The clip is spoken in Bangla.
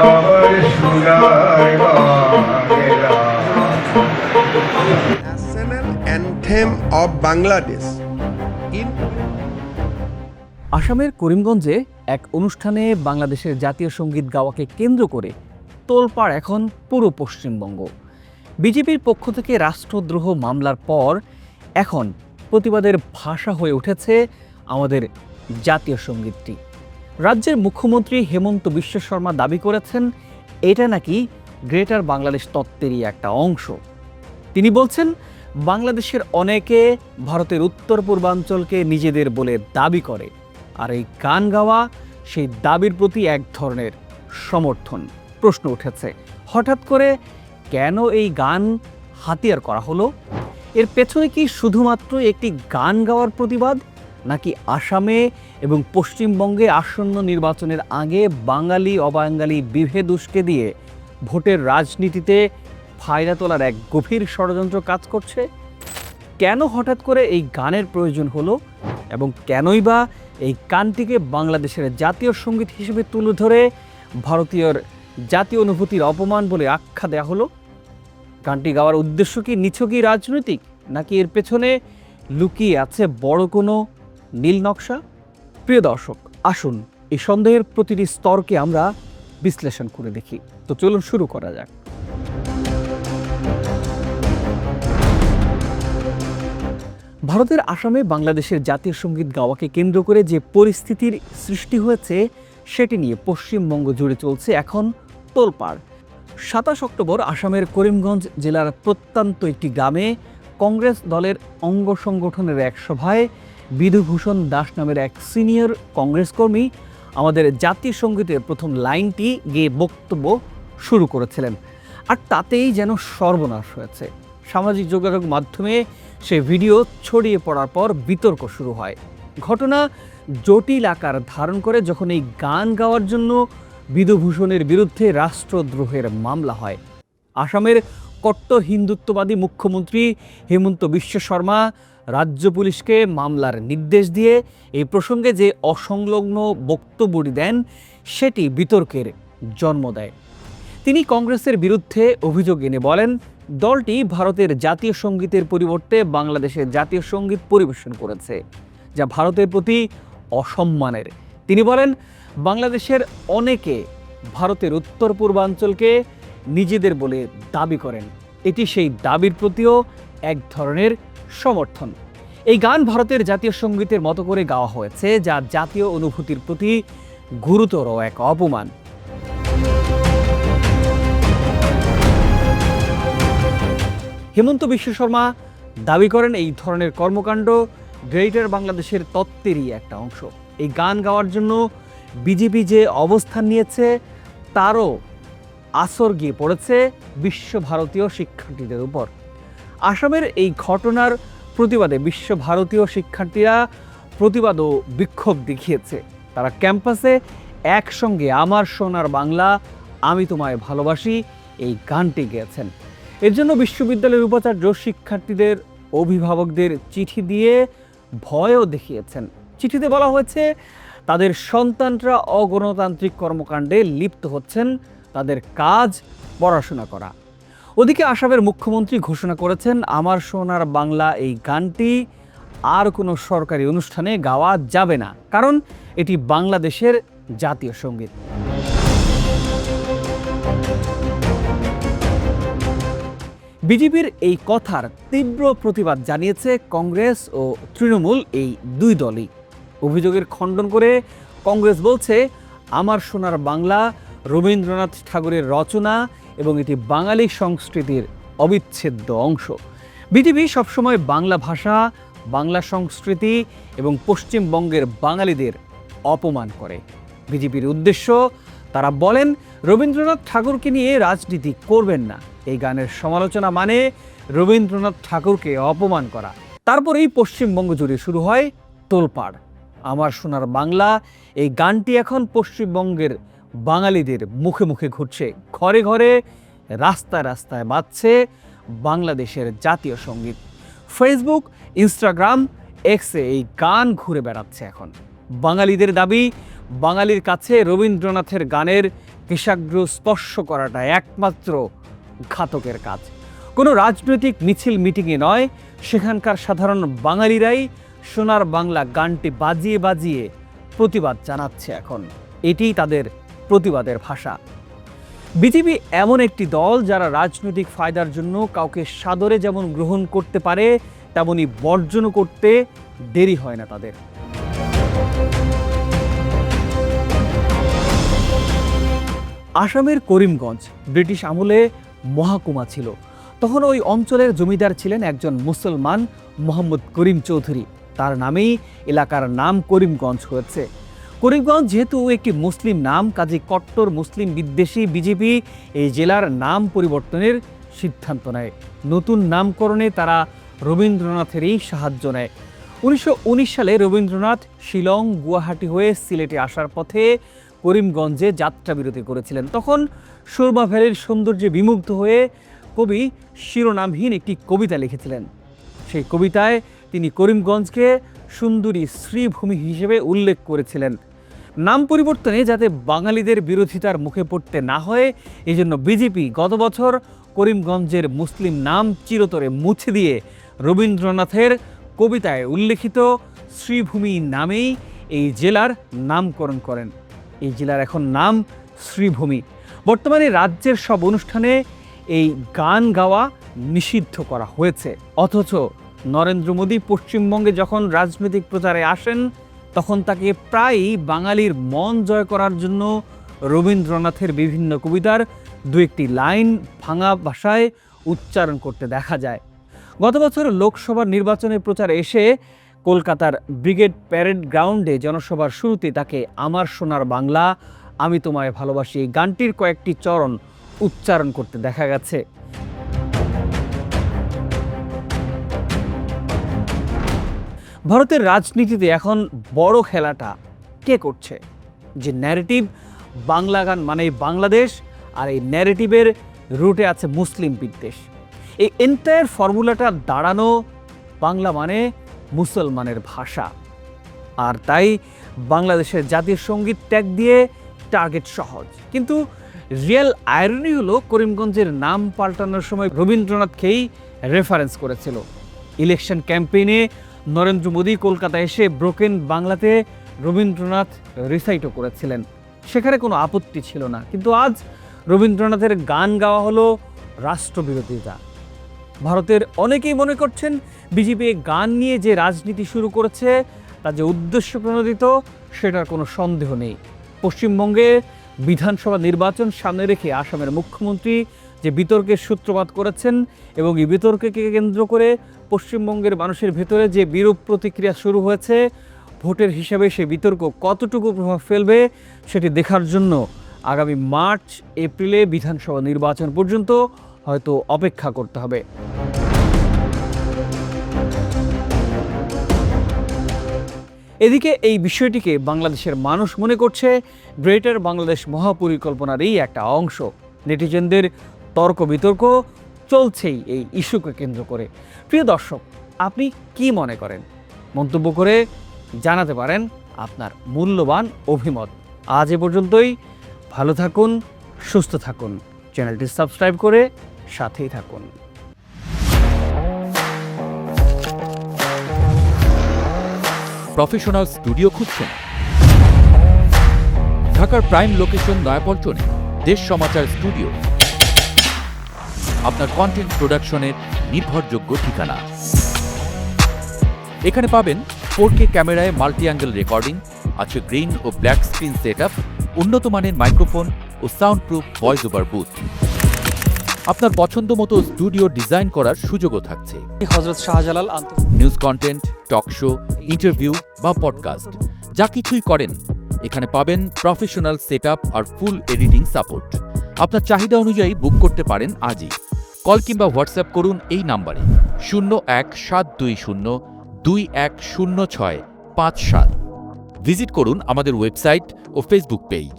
আমার সোনার বাংলা। National anthem of আসামের করিমগঞ্জে এক অনুষ্ঠানে বাংলাদেশের জাতীয় সংগীত গাওয়াকে কেন্দ্র করে তোলপাড় এখন পুরো পশ্চিমবঙ্গ। বিজেপির পক্ষ থেকে রাষ্ট্রদ্রোহ মামলার পর এখন প্রতিবাদের ভাষা হয়ে উঠেছে আমাদের জাতীয় সঙ্গীতটি। রাজ্যের মুখ্যমন্ত্রী হেমন্ত বিশ্ব শর্মা দাবি করেছেন, এটা নাকি গ্রেটার বাংলাদেশ তত্ত্বেরই একটা অংশ। তিনি বলছেন, বাংলাদেশের অনেকে ভারতের উত্তর পূর্বাঞ্চলকে নিজেদের বলে দাবি করে, আর এই গান গাওয়া সেই দাবির প্রতি এক ধরনের সমর্থন প্রশ্ন উঠেছে। হঠাৎ করে কেন এই গান হাতিয়ার করা হলো? এর পেছনে কি শুধুমাত্র একটি গান গাওয়ার প্রতিবাদ নাকি আসামে এবং পশ্চিমবঙ্গে আসন্ন নির্বাচনের আগে বাঙালি, অবাঙালি বিভেদ উস্কে দিয়ে ভোটের রাজনীতিতে ফায়দা তোলার এক গভীর ষড়যন্ত্র কাজ করছে? কেন হঠাৎ করে এই গানের প্রয়োজন হলো এবং কেনই বা এই গানটিকে বাংলাদেশের জাতীয় সংগীত হিসেবে তুলে ধরে ভারতীয়র জাতীয় অনুভূতির অপমান বলে আখ্যা দেওয়া হলো? গানটি গাওয়ার উদ্দেশ্য কি নিছকই রাজনৈতিক নাকি এর পেছনে লুকিয়ে আছে বড় কোনো নীল নকশা। প্রিয় দর্শক, আসুন এই সন্দেহের প্রতিটি স্তরকে আমরা বিশ্লেষণ করে দেখি। তো চলুন শুরু করা যাক। ভারতের আসামে বাংলাদেশের জাতীয় সংগীত গাওয়াকে কেন্দ্র করে যে পরিস্থিতির সৃষ্টি হয়েছে, সেটি নিয়ে পশ্চিমবঙ্গ জুড়ে চলছে এখন তোলপাড়। সাতাশ অক্টোবর আসামের করিমগঞ্জ জেলার প্রত্যন্ত একটি গ্রামে কংগ্রেস দলের অঙ্গ সংগঠনের এক সভায় বিধুভূষণ দাস নামের এক সিনিয়র কংগ্রেস কর্মী আমাদের জাতীয় সঙ্গীতের প্রথম লাইনটি গিয়ে বক্তব্য শুরু করেছিলেন। আর তাতেই যেন সর্বনাশ হয়েছে। সামাজিক যোগাযোগ মাধ্যমে সে ভিডিও ছড়িয়ে পড়ার পর বিতর্ক শুরু হয়। ঘটনা জটিল আকার ধারণ করে যখন এই গান গাওয়ার জন্য বিধুভূষণের বিরুদ্ধে রাষ্ট্রদ্রোহের মামলা হয়। আসামের কট্ট হিন্দুত্ববাদী মুখ্যমন্ত্রী হেমন্ত বিশ্ব শর্মা রাজ্য পুলিশকে মামলার নির্দেশ দিয়ে এই প্রসঙ্গে যে অসংলগ্ন বক্তব্যটি দেন, সেটি বিতর্কের জন্ম দেয়। তিনি কংগ্রেসের বিরুদ্ধে অভিযোগ এনে বলেন, দলটি ভারতের জাতীয় সঙ্গীতের পরিবর্তে বাংলাদেশের জাতীয় সংগীত পরিবেশন করেছে, যা ভারতের প্রতি অসম্মানের। তিনি বলেন, বাংলাদেশের অনেকে ভারতের উত্তর পূর্বাঞ্চলকে নিজেদের বলে দাবি করেন। এটি সেই দাবির প্রতিও এক ধরনের সমর্থন। এই গান ভারতের জাতীয় সঙ্গীতের মতো করে গাওয়া হয়েছে যা জাতীয় অনুভূতির প্রতি গুরুতর এক অপমান। হেমন্ত বিশ্ব শর্মা দাবি করেন, এই ধরনের কর্মকাণ্ড গ্রেটার বাংলাদেশের তত্ত্বেরই একটা অংশ। এই গান গাওয়ার জন্য বিজেপি যে অবস্থান নিয়েছে, তারও আসর গিয়ে পড়েছে বিশ্বভারতীয় শিক্ষার্থীদের উপর। আসামের এই ঘটনার প্রতিবাদে বিশ্বভারতীয় শিক্ষার্থীরা প্রতিবাদ ও বিক্ষোভ দেখিয়েছে। তারা ক্যাম্পাসে একসঙ্গে আমার সোনার বাংলা, আমি তোমায় ভালোবাসি এই গানটি গেয়েছেন। এর জন্য বিশ্ববিদ্যালয়ের উপাচার্য শিক্ষার্থীদের অভিভাবকদের চিঠি দিয়ে ভয়ও দেখিয়েছেন। চিঠিতে বলা হয়েছে, তাদের সন্তানরা অগণতান্ত্রিক কর্মকাণ্ডে লিপ্ত হচ্ছেন, তাদের কাজ পড়াশোনা করা। ওদিকে আসামের মুখ্যমন্ত্রী ঘোষণা করেছেন, আমার সোনার বাংলা এই গানটি আর কোনো সরকারি অনুষ্ঠানে গাওয়া যাবে না, কারণ এটি বাংলাদেশের জাতীয় সংগীত। বিজেপির এই কথার তীব্র প্রতিবাদ জানিয়েছে কংগ্রেস ও তৃণমূল এই দুই দলই। অভিযোগের খণ্ডন করে কংগ্রেস বলছে, আমার সোনার বাংলা রবীন্দ্রনাথ ঠাকুরের রচনা এবং এটি বাঙালি সংস্কৃতির অবিচ্ছেদ্য অংশ। বিজেপি সবসময় বাংলা ভাষা, বাংলা সংস্কৃতি এবং পশ্চিমবঙ্গের বাঙালিদের অপমান করে। বিজেপির উদ্দেশ্য, তারা বলেন, রবীন্দ্রনাথ ঠাকুরকে নিয়ে রাজনীতি করবেন না। এই গানের সমালোচনা মানে রবীন্দ্রনাথ ঠাকুরকে অপমান করা। তারপরেই পশ্চিমবঙ্গ জুড়ে শুরু হয় তোলপাড়। আমার সোনার বাংলা, এই গানটি এখন পশ্চিমবঙ্গের বাঙালিদের মুখে মুখে ঘুরছে, ঘরে ঘরে রাস্তায় রাস্তায় বাজছে বাংলাদেশের জাতীয় সংগীত। ফেসবুক ইনস্টাগ্রাম এক্সে এই গান ঘুরে বেড়াচ্ছে এখন। বাঙালিদের দাবি, বাঙালির কাছে রবীন্দ্রনাথের গানের কেশাগ্র স্পর্শ করাটা একমাত্র ঘাতকের কাজ। কোনো রাজনৈতিক মিছিল মিটিংয়ে নয়, সেখানকার সাধারণ বাঙালিরাই সোনার বাংলা গানটি বাজিয়ে বাজিয়ে প্রতিবাদ জানাচ্ছে এখন। এটিই তাদের প্রতিবাদের ভাষা। বিজেপি এমন একটি দল যারা রাজনৈতিক ফায়দার জন্য কাউকে সাদরে যেমন গ্রহণ করতে পারে, তেমনি বর্জনও করতে দেরি হয় না তাদের। আসামের করিমগঞ্জ, ব্রিটিশ আমলে মহাকুমা ছিল। তখন ওই অঞ্চলের জমিদার ছিলেন একজন মুসলমান, মোহাম্মদ করিম চৌধুরী। তার নামেই এলাকার নাম করিমগঞ্জ হয়েছে। করিমগঞ্জ যেহেতু একটি মুসলিম নাম, কাজে কট্টর মুসলিম বিদ্বেষী বিজেপি এই জেলার নাম পরিবর্তনের সিদ্ধান্ত নেয়। নতুন নামকরণে তারা রবীন্দ্রনাথেরই সাহায্য নেয়। উনিশশো উনিশ সালে রবীন্দ্রনাথ শিলং, গুয়াহাটি হয়ে সিলেটে আসার পথে করিমগঞ্জে যাত্রা বিরতি করেছিলেন। তখন সুরমা ভ্যালির সৌন্দর্যে বিমুগ্ধ হয়ে কবি শিরোনামহীন একটি কবিতা লিখেছিলেন। সেই কবিতায় তিনি করিমগঞ্জকে সুন্দরী শ্রীভূমি হিসেবে উল্লেখ করেছিলেন। নাম পরিবর্তনে যাতে বাঙালিদের বিরোধিতার মুখে পড়তে না হয়, এই জন্য বিজেপি গত বছর করিমগঞ্জের মুসলিম নাম চিরতরে মুছে দিয়ে রবীন্দ্রনাথের কবিতায় উল্লেখিত শ্রীভূমি নামেই এই জেলার নামকরণ করেন। এই জেলার এখন নাম শ্রীভূমি। বর্তমানে রাজ্যের সব অনুষ্ঠানে এই গান গাওয়া নিষিদ্ধ করা হয়েছে। অথচ নরেন্দ্র মোদী পশ্চিমবঙ্গে যখন রাজনৈতিক প্রচারে আসেন তখন তাকে প্রায়ই বাঙালির মন জয় করার জন্য রবীন্দ্রনাথের বিভিন্ন কবিতার দু একটি লাইন ভাঙা ভাষায় উচ্চারণ করতে দেখা যায়। গত বছর লোকসভা নির্বাচনের প্রচারে এসে কলকাতার ব্রিগেড প্যারেড গ্রাউন্ডে জনসভার শুরুতে তাকে আমার সোনার বাংলা, আমি তোমায় ভালোবাসি গানটির কয়েকটি চরণ উচ্চারণ করতে দেখা গেছে। ভারতের রাজনীতিতে এখন বড় খেলাটা কে করছে? যে ন্যারেটিভ বাংলা গান মানে বাংলাদেশ, আর এই ন্যারেটিভের রুটে আছে মুসলিম বিদ্বেষ। এই এন্টায়ার ফর্মুলাটা দাঁড়ানো বাংলা মানে মুসলমানের ভাষা। আর তাই বাংলাদেশের জাতীয় সংগীত ট্যাগ দিয়ে টার্গেট সহজ। কিন্তু রিয়েল আয়রনি হলো করিমগঞ্জের নাম পাল্টানোর সময় রবীন্দ্রনাথকেই রেফারেন্স করেছিল। ইলেকশন ক্যাম্পেইনে নরেন্দ্র মোদী কলকাতা এসে ব্রোকেন বাংলাতে রবীন্দ্রনাথ রিসাইটও করেছিলেন। সেখানে কোনো আপত্তি ছিল না, কিন্তু আজ রবীন্দ্রনাথের গান গাওয়া হলো রাষ্ট্রবিরোধিতা। ভারতের অনেকেই মনে করছেন বিজেপি গান নিয়ে যে রাজনীতি শুরু করেছে, তা যে উদ্দেশ্য প্রণোদিত, সেটার কোনো সন্দেহ নেই। পশ্চিমবঙ্গে বিধানসভা নির্বাচন সামনে রেখে আসামের মুখ্যমন্ত্রী যে বিতর্কের সূত্রপাত করেছেন এবং এই বিতর্ককে কেন্দ্র করে পশ্চিমবঙ্গের মানুষের ভেতরে যে বিরূপ প্রতিক্রিয়া শুরু হয়েছে, ভোটের হিসাবে সে বিতর্ক কতটুকু প্রভাব ফেলবে সেটি দেখার জন্য আগামী মার্চ, এপ্রিলে বিধানসভা নির্বাচন পর্যন্ত হয়তো অপেক্ষা করতে হবে। এদিকে এই বিষয়টিকে বাংলাদেশের মানুষ মনে করছে, গ্রেটার বাংলাদেশ মহাপরিকল্পনারই একটা অংশ। নেটিজেনদের তর্ক বিতর্ক চলছেই এই ইস্যুকে কেন্দ্র করে। প্রিয় দর্শক, আপনি কি মনে করেন? মন্তব্য করে জানাতে পারেন আপনার মূল্যবান অভিমত। আজ এ পর্যন্তই। ভালো থাকুন, সুস্থ থাকুন। চ্যানেলটি সাবস্ক্রাইব করে সাথেই থাকুন। প্রফেশনাল স্টুডিও খুঁজছেন? ঢাকার প্রাইম লোকেশন নয়াপল্টনে দেশ সমাচার স্টুডিও। আপনার কন্টেন্ট প্রোডাকশনের নির্ভরযোগ্য ঠিকানা। এখানে পাবেন ফোর কে ক্যামেরায় মাল্টি অ্যাঙ্গেল রেকর্ডিং আছে গ্রিন ও ব্ল্যাক স্ক্রিন সেট উন্নত মানের মাইক্রোফোন ও sound proof voice over booth আপনার পছন্দ মতো স্টুডিও ডিজাইন করার সুযোগও থাকছে। Hazrat Shahjalal news content talk show interview বা পডকাস্ট যা কিছুই করেন। এখানে পাবেন প্রফেশনাল সেট আর ফুল এডিটিং সাপোর্ট আপনার চাহিদা অনুযায়ী বুক করতে পারেন আজই। কল কিংবা হোয়াটসঅ্যাপ করুন এই নাম্বারে। শূন্য এক সাত দুই শূন্য দুই এক শূন্য ছয় পাঁচ সাত। ভিজিট করুন আমাদের ওয়েবসাইট ও ফেসবুক পেজ।